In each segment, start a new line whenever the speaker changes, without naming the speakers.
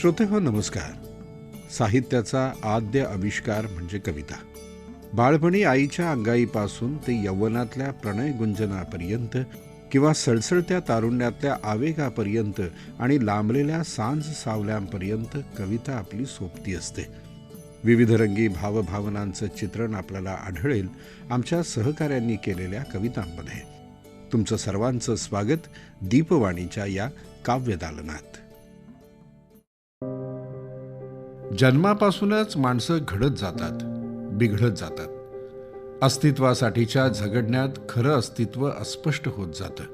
श्रोते हो नमस्कार. साहित्याचा आद्य आविष्कार म्हणजे कविता. बाळपणी आईच्या अंगाईपासून ते यवनातल्या प्रणय गुंजनापर्यंत किंवा सळसळत्या तारुण्यातल्या आवेगापर्यंत आणि लांबलेल्या सांज सावल्यांपर्यंत कविता आपली सोबती असते. विविध रंगी भावभावनांचं चित्रण आपल्याला आढळेल आमच्या सहकाऱ्यांनी केलेल्या कवितांमध्ये. तुमचं सर्वांचं स्वागत दीपवाणीच्या या काव्यदालनात. जन्मापासूनच माणसं घडत जातात बिघडत जातात. अस्तित्वासाठीच्या झगडण्यात खरं अस्तित्व अस्पष्ट होत जातं.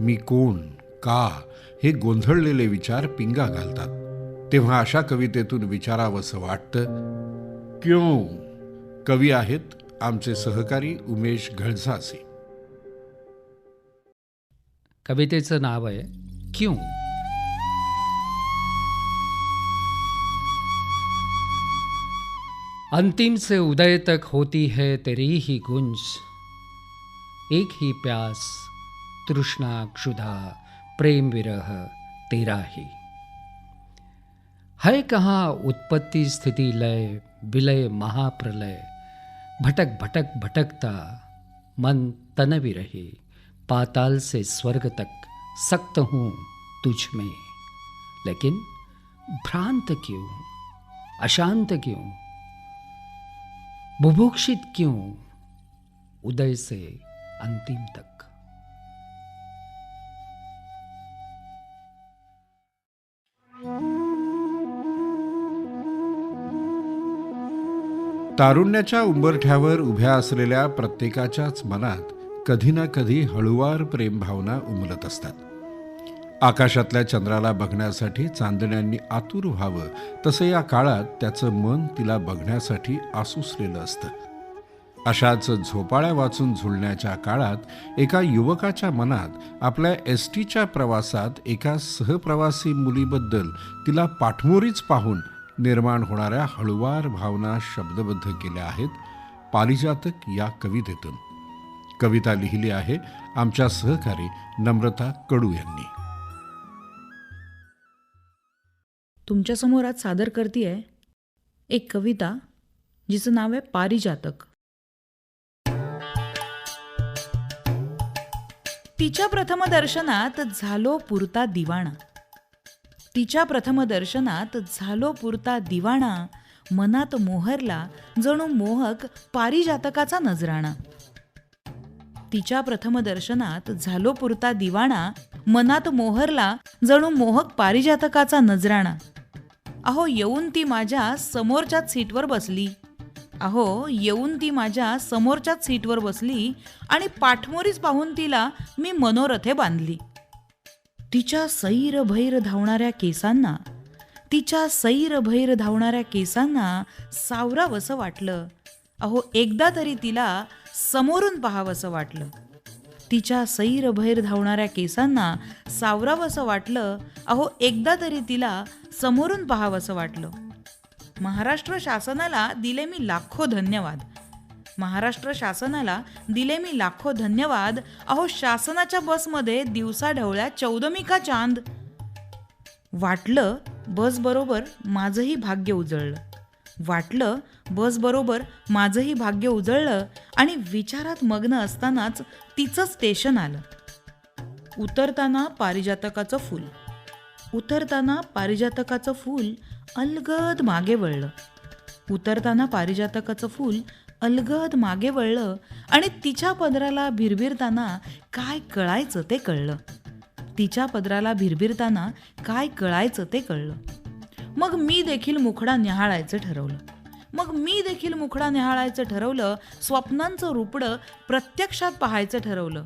मी कोण का हे गोंधळलेले विचार पिंगा घालतात. तेव्हा अशा कवितेतून विचारावंसं वाटतं क्यों? कवी आहेत आमचे सहकारी उमेश घळझासे
कवितेचं नाव आहे क्यों? अंतिम से उदय तक होती है तेरी ही गुंज। एक ही प्यास, तृष्णा, क्षुधा, प्रेम विरह, तेरा ही। है कहाँ उत्पत्ति स्थिति लय, विलय महाप्रलय? भटक भटक, भटकता, मन तन विरही पाताल से स्वर्ग तक सक्त हूँ तुझ में। लेकिन भ्रांत क्यों? अशांत क्यों? बुभुक्षित क्यों? उदय से अंतिम तक।
तारुण्याच्या उंबरठ्यावर उभ्या असलेल्या प्रत्येकाच्याच मनात कधी ना कधी हळुवार प्रेमभावना उमलत असतात. आकाशातल्या चंद्राला बघण्यासाठी चांदण्यांनी आतुर व्हावं. तसं या काळात त्याचं मन तिला बघण्यासाठी आसुसलेलं असतं. अशाच झोपाळ्या वाचून झुलण्याच्या काळात एका युवकाच्या मनात आपल्या एस टीच्या प्रवासात एका सहप्रवासी मुलीबद्दल तिला पाठमोरीच पाहून निर्माण होणाऱ्या हळुवार भावना शब्दबद्ध केल्या आहेत पारिजातक या कवितेतून. कविता लिहिली आहे आमच्या सहकारी नम्रता कडू यांनी.
तुमच्यासमोर आज सादर करतीये एक कविता जिचं नाव आहे पारिजातक. तिच्या प्रथम दर्शनात झालो पुरता दिवाणा. तिच्या प्रथम दर्शनात झालो पुरता दिवाणा मनात मोहरला जणू मोहक पारिजातकाचा नजराणा. तिच्या प्रथम दर्शनात झालो पुरता दिवाणा मनात मोहरला जणू मोहक पारिजातकाचा नजराणा. अहो येऊन ती माझ्या समोरच्याच सीटवर बसली. अहो येऊन ती माझ्या समोरच्याच सीटवर बसली आणि पाठमोरीच पाहून तिला मी मनोरथे बांधली. तिच्या सैर भैर धावणाऱ्या केसांना तिच्या सैर भैर धावणाऱ्या केसांना सावरावंसं वाटलं. अहो एकदा तरी तिला समोरून पाहावंसं वाटलं. तिच्या सैरभैर धावणाऱ्या केसांना सावरावंसं वाटलं अहो एकदा तरी तिला समोरून पाहावंसं वाटलं. महाराष्ट्र शासनाला दिले मी लाखो धन्यवाद. महाराष्ट्र शासनाला दिले मी लाखो धन्यवाद. अहो शासनाच्या बसमध्ये दिवसा ढवळ्या चौदमिका चांद. वाटलं बसबरोबर माझंही भाग्य उजळलं. वाटलं बस बरोबर माझंही भाग्य उजळलं आणि विचारात मग्न असतानाच तिचं स्टेशन आलं. उतरताना पारिजातकाचं फूल. उतरताना पारिजातकाचं फूल अलगद मागे वळलं. उतरताना पारिजातकाचं फूल अलगद मागे वळलं आणि तिच्या पदराला भिरभिरताना काय कळायचं ते कळलं. तिच्या पदराला भिरभिरताना काय कळायचं ते कळलं. मग मी देखील मुखडा निहाळायचं ठरवलं. मग मी देखील मुखडा निहाळायचं ठरवलं स्वप्नांचं रुपडं प्रत्यक्षात पाहायचं ठरवलं.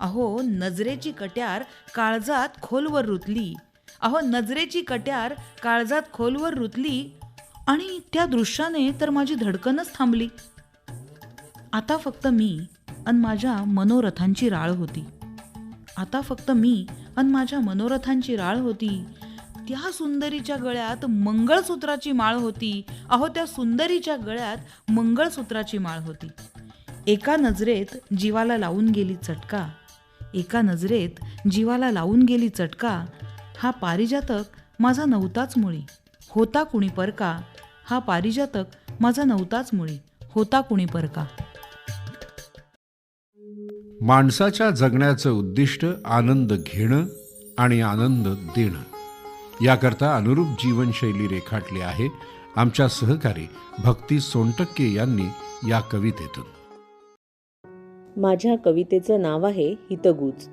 अहो नजरेची कट्यार काळजात खोलवर रुतली. अहो नजरेची कट्यार काळजात खोलवर रुतली आणि त्या दृश्याने तर माझी धडकनच थांबली. आता फक्त मी आणि माझ्या मनोरथांची राळ होती. आता फक्त मी आणि माझ्या मनोरथांची राळ होती. त्या सुंदरीच्या गळ्यात मंगळसूत्राची माळ होती. अहो त्या सुंदरीच्या गळ्यात मंगळसूत्राची माळ होती. एका नजरेत जीवाला लावून गेली चटका. एका नजरेत जीवाला लावून गेली चटका. हा पारिजातक माझा नव्हताच मुळी. होता कुणी परका? हा पारिजातक माझा नव्हताच मुळी. होता कुणी परका?
माणसाच्या जगण्याचं उद्दिष्ट आनंद घेणं आणि आनंद देणं. याकरता अनुरूप जीवनशैली रेखाटली आहे. आमच्या सहकारी भक्ती सोनटक्के यांनी या कवितेतून.
माझ्या कवितेचं नाव आहे हितगुज.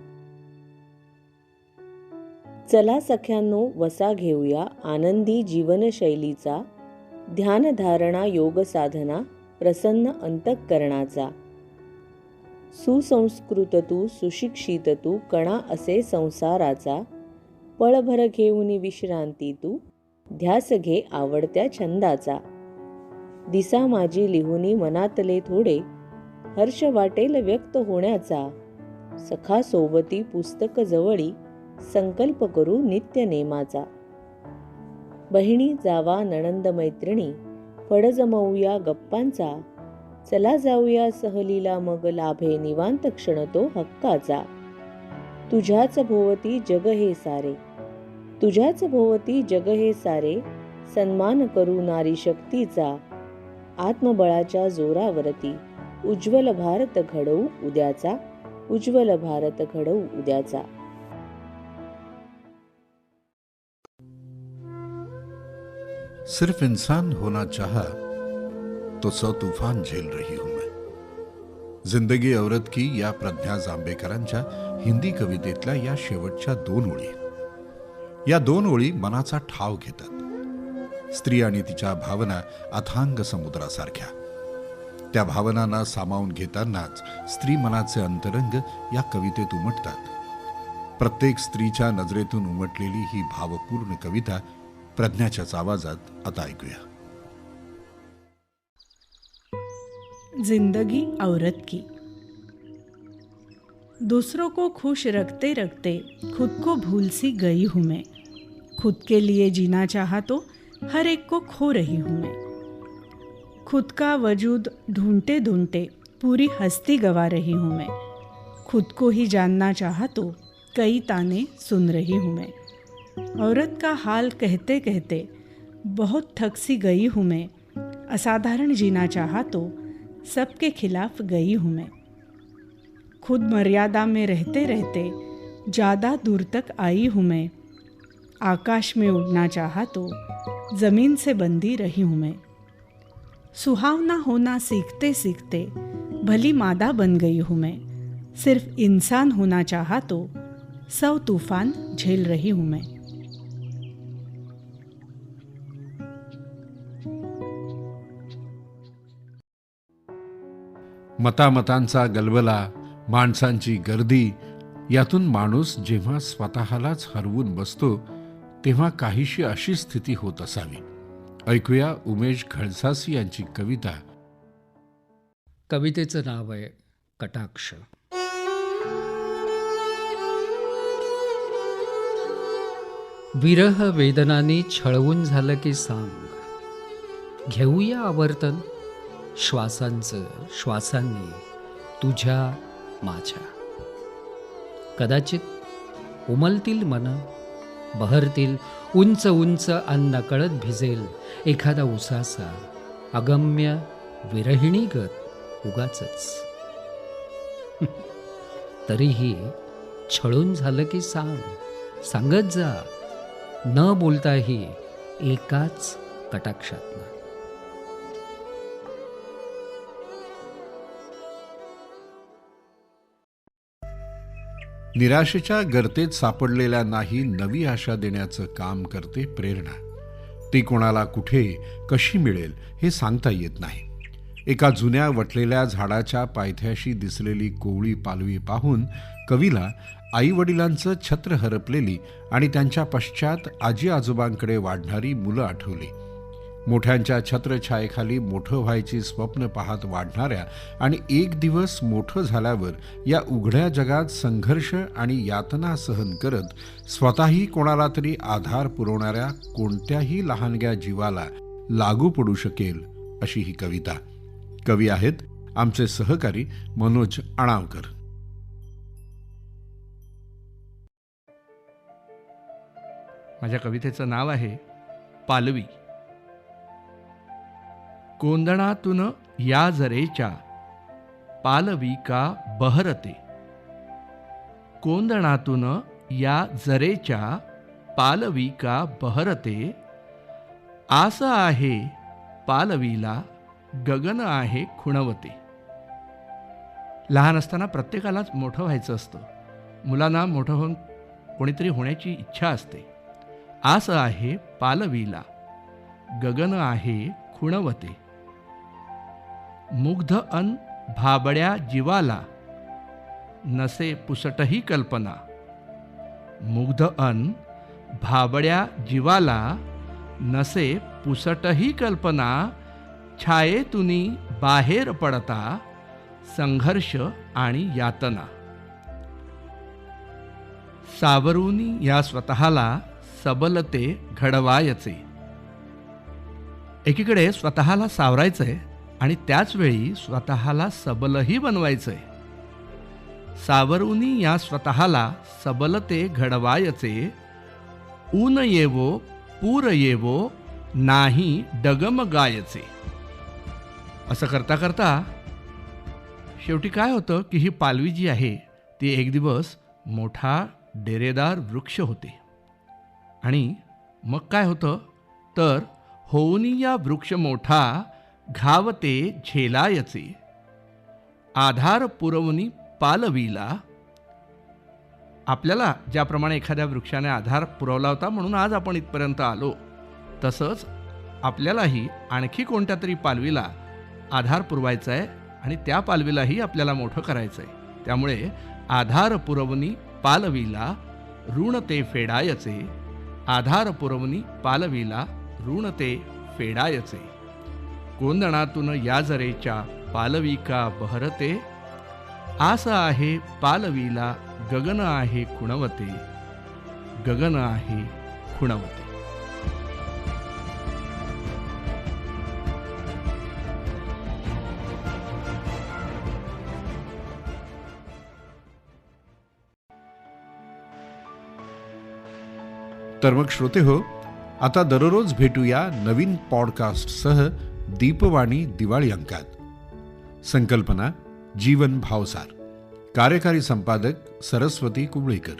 चला सख्यांनो वसा घेऊया आनंदी जीवनशैलीचा ध्यानधारणा योग साधना प्रसन्न अंतःकरणाचा. सुसंस्कृत तू सुशिक्षित तू कणा असे संसाराचा पळभर घेऊन विश्रांती तू. ध्यास घे आवडत्या छंदाचा. दिसा माझी लिहुनी मनातले थोडे. हर्ष वाटेल व्यक्त होण्याचा. सखा सोबती पुस्तक जवळी. संकल्प करू नित्य नेमाचा. बहिणी जावा नणंद मैत्रिणी. फड जमवूया गप्पांचा. चला जाऊया सहलीला मग लाभे निवांत क्षण तो हक्काचा. तुझ्याच भोवती जग हे सारे. तुझ्याच भोवती जग हे सारे. सन्मान करू नारी शक्तीचा. आत्मबळाच्या जोरावरती. उज्ज्वल भारत घडवू उद्याचा. उज्ज्वल भारत घडवू उद्याचा.
सिर्फ इंसान होना चाहा तो सौ तूफान झेल रही हूं। जिंदगी औरत की या प्रज्ञा जांभेकरांच्या हिंदी कवितेतल्या या शेवटच्या दोन ओळी. या दोन ओळी मनाचा ठाव घेतात. स्त्री आणि तिच्या भावना अथांग समुद्रासारख्या. त्या भावनांना सामावून घेतानाच स्त्री मनाचे अंतरंग या कवितेत उमटतात. प्रत्येक स्त्रीच्या नजरेतून उमटलेली ही भावपूर्ण कविता प्रज्ञाच्याच आवाजात आता ऐकूया.
ज़िंदगी औरत की। दूसरों को खुश रखते रखते खुद को भूल सी गई हूँ मैं। खुद के लिए जीना चाहा तो हर एक को खो रही हूँ मैं। खुद का वजूद ढूंढते ढूंढते पूरी हस्ती गवा रही हूँ मैं। खुद को ही जानना चाहा तो कई ताने सुन रही हूँ मैं। औरत का हाल कहते कहते बहुत थक सी गई हूँ मैं। असाधारण जीना चाहा तो सबके खिलाफ गई हूँ मैं। खुद मर्यादा में रहते रहते ज़्यादा दूर तक आई हूँ मैं। आकाश में उड़ना चाहा तो ज़मीन से बंधी रही हूँ मैं। सुहावना होना सीखते सीखते भली मादा बन गई हूँ मैं। सिर्फ़ इंसान होना चाहा तो सौ तूफ़ान झेल रही हूँ मैं।
मतामतांचा गलबला माणसांची गर्दी यातून माणूस जेव्हा स्वतःलाच हरवून बसतो तेव्हा काहीशी अशी स्थिती होत असावी. ऐकूया उमेश खळसासी यांची कविता.
कवितेचं नाव आहे कटाक्ष. विरह वेदनाने छळवून झालं की सांग. घेऊया आवर्तन श्वासांचं श्वासांनी तुझ्या माझ्या. कदाचित उमलतील मन बहरतील उंच उंच अन्न कळत भिजेल एखादा उसासा अगम्य विरहिणी गत उगाचच. तरीही छळून झालं की सांग सांगत जा न बोलताही एकाच कटाक्षातनं.
निराशेच्या गर्तेत सापडलेल्या नाही नवी आशा देण्याचं काम करते प्रेरणा. ती कोणाला कुठे कशी मिळेल हे सांगता येत नाही. एका जुन्या वटलेल्या झाडाच्या पायथ्याशी दिसलेली कोवळी पालवी पाहून कवीला आई वडिलांचं छत्र हरपलेली आणि त्यांच्या पश्चात आजी आजोबांकडे वाढणारी मुलं आठवली. मोठ्यांच्या छत्रछायेखाली मोठं व्हायची स्वप्न पाहत वाढणाऱ्या आणि एक दिवस मोठं झाल्यावर या उघड्या जगात संघर्ष आणि यातना सहन करत स्वतःही कोणाला तरी आधार पुरवणाऱ्या कोणत्याही लहानग्या जीवाला लागू पडू शकेल अशी ही कविता. कवी आहेत आमचे सहकारी मनोज अणावकर.
माझ्या कवितेचं नाव आहे पालवी. कोंदणातून या जरेच्या पालविका बहरते? कोंदणातून या जरेच्या पालविका बहरते? आस आहे पालवीला गगन आहे खुणवते. लहान असताना प्रत्येकालाच मोठं व्हायचं असतं. मुलांना मोठं होऊन कोणीतरी होण्याची इच्छा असते. आस आहे पालवीला गगन आहे खुणवते. मुग्ध अन भाबड्या जीवाला नसे पुसटही कल्पना. मुग्ध अन भाबड्या जीवाला नसे पुसटही कल्पना. छायेतुनी बाहेर पडता संघर्ष आणि यातना. सावरूनी या स्वतःला सबलते घडवायचे. एकीकडे स्वतःला सावरायचंय आणि त्याचवेळी स्वतःला सबलही बनवायचंय. सावरुनी या स्वतःला सबलते घडवायचे ऊन येवो पूर येवो नाही डगमगायचे असं करता करता शेवटी काय होतं की ही पालवी जी आहे ती एक दिवस मोठा डेरेदार वृक्ष होते. आणि मग काय होतं? तर होऊनी या वृक्ष मोठा घावते झेलायचे. आधार पुरवणी पालवीला. आपल्याला ज्याप्रमाणे एखाद्या वृक्षाने आधार पुरवला होता म्हणून आज आपण इथपर्यंत आलो. तसंच आपल्यालाही आणखी कोणत्या तरी पालवीला आधार पुरवायचा आहे आणि त्या पालवीलाही आपल्याला मोठं करायचं आहे त्यामुळे आधार पुरवणी पालवीला ऋण ते फेडायचे. आधार पुरवणी पालवीला ऋण ते फेडायचे. कोंदणातून याजरेच्या पालविका बहरते. आस आहे पालवीला गगन आहे खुणवते. गगन आहे खुणवते.
तर मग श्रोते हो आता दररोज भेटूया नवीन पॉडकास्टसह दीपवाणी दिवाळी अंकात. संकल्पना जीवन भावसार. कार्यकारी संपादक सरस्वती कुंबळेकर.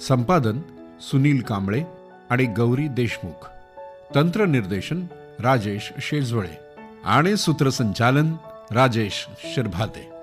संपादन सुनील कांबळे आणि गौरी देशमुख. तंत्रनिर्देशन राजेश शेजवळे. आणि सूत्रसंचालन राजेश शिरभाते.